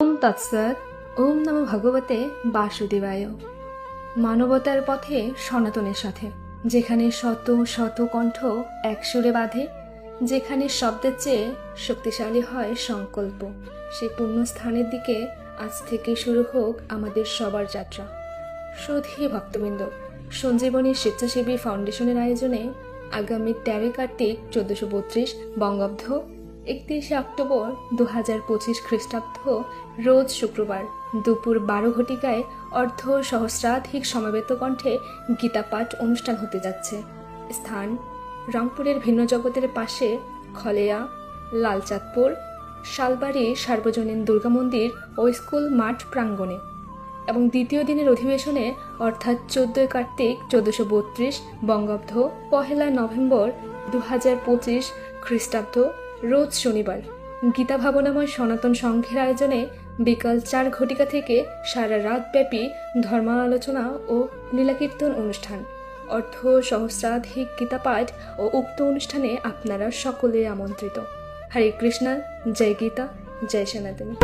ওম তৎসৎ, ওম নম ভগবতে বাসুদেবায়। মানবতার পথে সনাতনের সাথে, যেখানে শত শত কণ্ঠ এক সুরে বাঁধে, যেখানে শব্দের চেয়ে শক্তিশালী হয় সংকল্প। সেই স্থানের দিকে আজ থেকে শুরু হোক আমাদের সবার যাত্রা। সুধী ভক্তবৃন্দ, সঞ্জীবনী স্বেচ্ছাসেবী ফাউন্ডেশনের আয়োজনে আগামী তেরোই কার্তিক চোদ্দশো বত্রিশ বঙ্গাব্দ একত্রিশে অক্টোবর দু হাজার পঁচিশ খ্রিস্টাব্দ, রোজ শুক্রবার, দুপুর বারো ঘটিকায় অর্ধ সহস্রাধিক সমবেত কণ্ঠে গীতাপাঠ অনুষ্ঠান হতে যাচ্ছে। স্থান, রংপুরের ভিন্ন জগতের পাশে খলেয়া, লালচাঁদপুর, শালবাড়ি সার্বজনীন দুর্গা মন্দির ও স্কুল মাঠ প্রাঙ্গণে এবং দ্বিতীয় দিনের অধিবেশনে অর্থাৎ চোদ্দই কার্তিক চোদ্দশো বত্রিশ বঙ্গাব্দ পহেলা নভেম্বর দু হাজার পঁচিশ খ্রিস্টাব্দ রোজ শনিবার গীতা ভাবনাময় সনাতন সংঘের আয়োজনে বিকাল চার ঘটিকা থেকে সারা রাতব্যাপী ধর্মালোচনা ও লীলাকীর্তন অনুষ্ঠান। অর্থ সহস্রাধিক গীতাপাঠ ও উক্ত অনুষ্ঠানে আপনারা সকলে আমন্ত্রিত। হরে কৃষ্ণা, জয় গীতা, জয় সনাতনী।